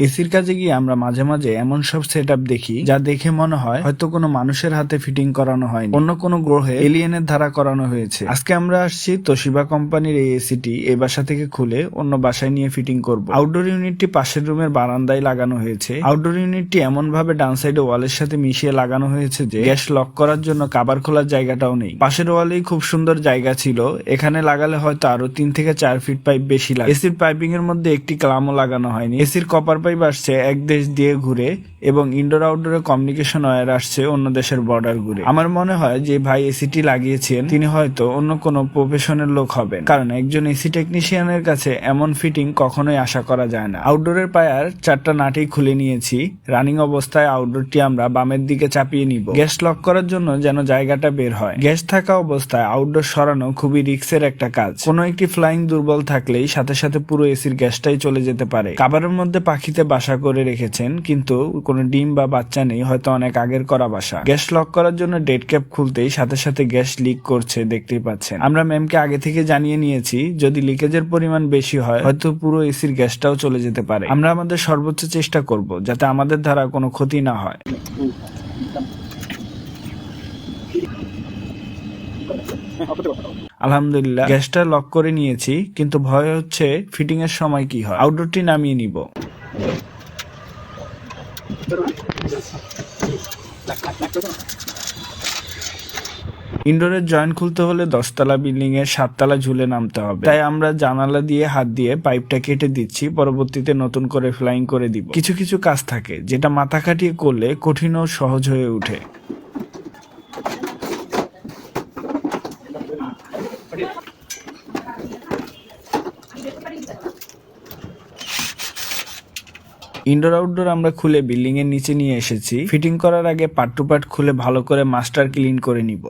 এসির কাজে গিয়ে আমরা মাঝে মাঝে এমন সব সেট দেখি যা দেখে মনে হয় হয়তো কোনো মানুষের হাতে ফিটিং করানো হয়নি। অন্য কোনো গ্রহে এলিয়েনের ধারা করানো হয়েছে। আজকে আমরা আসছি তোশিবা কোম্পানির এই এসিটি এই বাসা থেকে খুলে অন্য বাসায় নিয়ে ফিটিং করব। আউটডোর ইউনিটটি পাশের রুমের বারান্দায় লাগানো হয়েছে। আউটডোর ইউনিটটি এমন ভাবে ডান সাইডে ওয়ালের সাথে মিশিয়ে লাগানো হয়েছে যে গ্যাস লক করার জন্য কাবার খোলার জায়গাটাও নেই। পাশের ওয়ালেই খুব সুন্দর জায়গা ছিল। এখানে লাগালে হয়তো আরও তিন থেকে চার ফিট পাইপ বেশি লাগে। এসির পাইপিং এর মধ্যে একটি ক্লামও লাগানো হয়নি। এসির কপার পাইপ আসছে এক দেশ দিয়ে ঘুরে এবং ইনডোর আউটডোরে কমিউনিকেশন ওয়্যার আসছে অন্য দেশের বর্ডার ঘুরে। আমার মনে হয় যে ভাই এসিটি লাগিয়েছেন, তিনি হয়তো অন্য কোনো প্রফেশনের লোক হবেন। কারণ একজন এসি টেকনিশিয়ানের কাছে এমন ফিটিং কখনোই আশা করা যায় না। আউটডোরের পায়ার চারটা নাটেই খুলে নিয়েছি রানিং অবস্থায় আউটডোরটি আমরা বামের দিকে চাপিয়ে নিব। গ্যাস লক করার জন্য যেন জায়গাটা বের হয়। গ্যাস থাকা অবস্থায় আউটডোর সরানো খুবই রিক্সের একটা কাজ। কোনো একটি ফ্লাইং দুর্বল থাকলেই সাথে সাথে পুরো এসির গ্যাসটাই চলে যেতে পারে। কাবারের মধ্যে পাখিতে বাসা করে রেখেছেন, কিন্তু কোনো ডিম বা বাচ্চা নেই, হয়তো অনেক আগের করা বাসা। গ্যাস লক করার জন্য ডেড ক্যাপ খুলতেই সাথে সাথে গ্যাস লিক করছে, দেখতেই পাচ্ছেন। আমরা ম্যামকে আগে থেকে জানিয়ে নিয়েছি, যদি লিকেজের পরিমাণ বেশি হয়, হয়তো পুরো এসির গ্যাসটাও চলে যেতে পারে। আমরা আমাদের সর্বোচ্চ চেষ্টা করব, যাতে আমাদের দ্বারা কোনো ক্ষতি না হয়। আলহামদুলিল্লাহ, গ্যাসটা লক করে নিয়েছি, কিন্তু ভয় হচ্ছে ফিটিং এর সময় কি হয়। আউটডোরটি নামিয়ে নিব। ইনডোরের জয়েন্ট খুলতে হলে দশতলা বিল্ডিং এর সাততলা ঝুলে নামতে হবে। তাই আমরা জানালা দিয়ে হাত দিয়ে পাইপটা কেটে দিচ্ছি, পরবর্তীতে নতুন করে ফ্লাইং করে দিব। কিছু কিছু কাজ থাকে, যেটা মাথা খাটিয়ে করলে কঠিন ও সহজ হয়ে ওঠে। ইনডোর আউটডোর আমরা খুলে বিল্ডিং এর নিচে নিয়ে এসেছি। ফিটিং করার আগে পার্ট টু পার্ট খুলে ভালো করে মাস্টার ক্লিন করে নিব।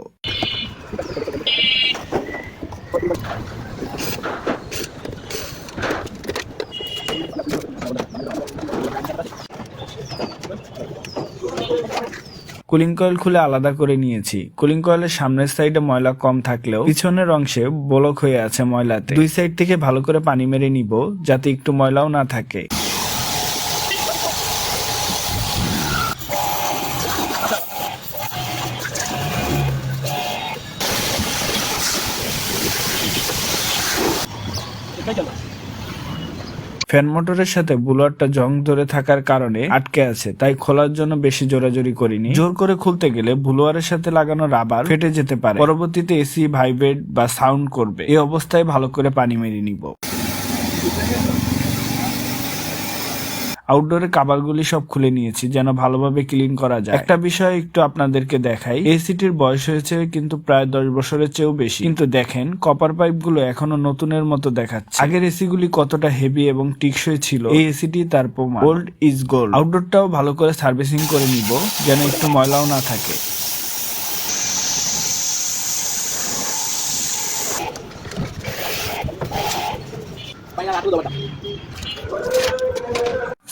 কুলিং কয়েল খুলে আলাদা করে নিয়েছি। কুলিং কয়েলের সামনের সাইডে ময়লা কম থাকলেও পিছনের অংশে বলক হয়ে আছে ময়লাতে। দুই সাইড থেকে ভালো করে পানি মেরে নিব, যাতে একটু ময়লাও না থাকে। ফ্যান মোটরের সাথে বুলারটা জং ধরে থাকার কারণে আটকে আছে, তাই খোলার জন্য বেশি জোরাজোরি করিনি। জোর করে খুলতে গেলে বুলোয়ারের সাথে লাগানো রাবার ফেটে যেতে পারে। পরবর্তীতে এসি, ভাইব্রেট বা সাউন্ড করবে। এই অবস্থায় ভালো করে পানি মেরে নিব। আউটডোরের কাবারগুলি সব খুলে নিয়েছি যেন ভালোভাবে ক্লিন করা যায়। একটা বিষয় একটু আপনাদেরকে দেখাই। এই সিটির বয়স হয়েছে কিন্তু প্রায় দশ বছরের চেয়েও বেশি। কিন্তু দেখেন কপার পাইপগুলো এখনও নতুনের মতো দেখাচ্ছে। আগের এসি গুলি কতটা হেভি এবং টিকসই ছিল এই এসিটি তার প্রমাণ। গোল্ড ইজ গোল্ড আউটডোরটাও ভালো করে সার্ভিসিং করে নিব যেন একটু ময়লাও না থাকে।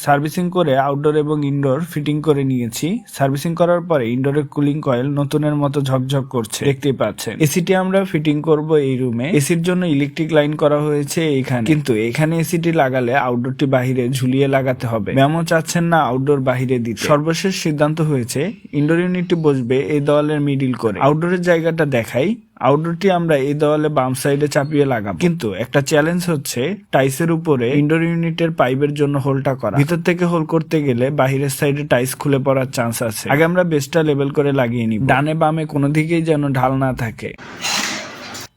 সার্ভিসিং করে আউটডোর এবং ইনডোর ফিটিং করে নিয়েছি। সার্ভিসিং করার পরে ইনডোরের কুলিং কয়েল নতুনের মতো ঝকঝক করছে। দেখতেই পাচ্ছেন। এসিটি আমরা ফিটিং করব এই রুমে এসির জন্য ইলেকট্রিক লাইন করা হয়েছে এখানে। কিন্তু এখানে এসিটি লাগালে আউটডোরটি বাহিরে ঝুলিয়ে লাগাতে হবে। ম্যামও চাচ্ছেন না আউটডোর বাহিরে দিতে। সর্বশেষ সিদ্ধান্ত হয়েছে ইনডোর ইউনিটটি বসবে এই দেওয়ালের মিডিল করে। আউটডোরের জায়গাটা দেখাই। আউটডোরটি আমরা এই দেওয়ালে বাম সাইডে চাপিয়ে লাগাবো। কিন্তু একটা চ্যালেঞ্জ হচ্ছে টাইসের উপরে ইনডোর ইউনিটের পাইপের জন্য হোলটা করা। ভিতর থেকে হোল করতে গেলে বাহিরের সাইডে টাইস খুলে পড়ার চান্স আছে। আগে আমরা বেসটা লেভেল করে লাগিয়ে নিব। ডানে বামে কোনো দিকেই যেন ঢাল না থাকে।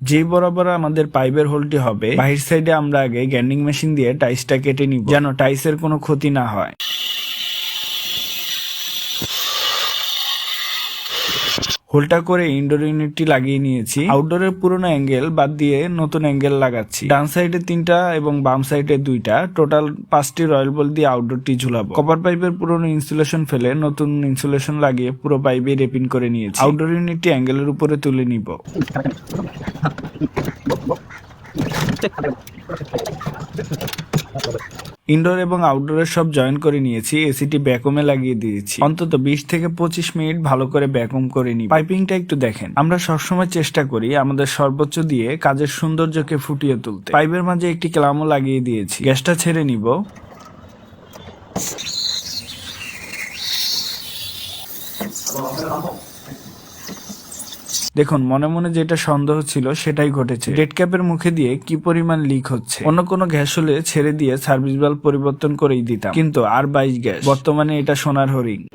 যেই বরাবর আমাদের পাইপের হোলটি হবে, বাহির সাইডে আমরা আগে গ্যান্ডিং মেশিন দিয়ে টাইসটা কেটে নিব, যেন টাইসের কোনো ক্ষতি না হয়। হোলটা করে ইনডোর ইউনিটটি লাগিয়ে নিয়েছি আউটডোরের পুরোনো অ্যাঙ্গেল বাদ দিয়ে নতুন অ্যাঙ্গেল লাগাচ্ছি ডান সাইডে তিনটা এবং বাম সাইডে দুইটা টোটাল পাঁচটি রয়্যাল বল দিয়ে আউটডোরটি ঝুলাবো কপার পাইপের পুরোনো ইনসুলেশন ফেলে নতুন ইনসুলেশন লাগিয়ে পুরো পাইপে রেপিন করে নিয়েছি আউটডোর ইউনিটটি অ্যাঙ্গেলের উপরে তুলে নিব ইনডোর এবং আউটডোরের সব জয়েন করে নিয়েছি এসিটি ব্যাকুমে লাগিয়ে দিয়েছি। অন্তত বিশ থেকে পঁচিশ মিনিট ভালো করে ব্যাকুম করে নিই পাইপিংটা একটু দেখেন। আমরা সবসময় চেষ্টা করি আমাদের সর্বোচ্চ দিয়ে কাজের সৌন্দর্যকে ফুটিয়ে তুলতে। পাইপের মাঝে একটি ক্লামও লাগিয়ে দিয়েছি। গ্যাসটা ছেড়ে নিব। দেখুন, মনে মনে যেটা সন্দেহ ছিল সেটাই ঘটেছে। ডেড ক্যাপের মুখে দিয়ে কি পরিমাণ লিক হচ্ছে? অন্য কোনো গ্যাস হলে ছেড়ে দিয়ে সার্ভিস বাল্ব পরিবর্তন করেই দিতাম। কিন্তু আর বাইশ গ্যাস। বর্তমানে এটা সোনার হরিণ।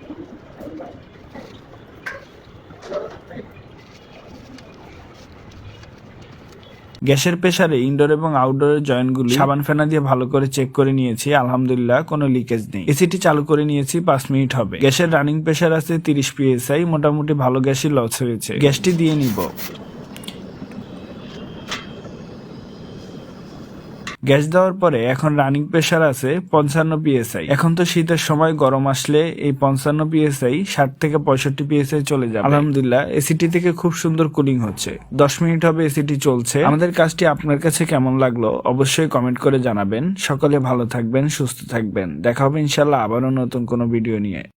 গ্যাসের প্রেসারে ইনডোর এবং আউটডোরের জয়েন্টগুলি সাবান ফেনা দিয়ে ভালো করে চেক করে নিয়েছি, আলহামদুলিল্লাহ কোনো লিকেজ নেই। এসিটি চালু করে নিয়েছি, পাঁচ মিনিট হবে। গ্যাসের রানিং প্রেসার আছে তিরিশ পিএসআই মোটামুটি ভালো গ্যাসই লস হয়েছে। গ্যাসটি দিয়ে নিব। গ্যাস দেওয়ার পরে এখন রানিং প্রেসার আছে পঞ্চান্ন পিএসআই। এখন তো শীতের সময়, গরম আসলে এই পঞ্চান্ন পিএসআই ষাট থেকে পঁয়ষট্টি পিএসআই চলে যাবে। আলহামদুলিল্লাহ এসিটি থেকে খুব সুন্দর কুলিং হচ্ছে। দশ মিনিট হবে এসিটি চলছে। আমাদের কাজটি আপনার কাছে কেমন লাগল অবশ্যই কমেন্ট করে জানাবেন। সকলে ভালো থাকবেন, সুস্থ থাকবেন। দেখা হবে ইনশাল্লাহ আবারও নতুন কোনো ভিডিও নিয়ে।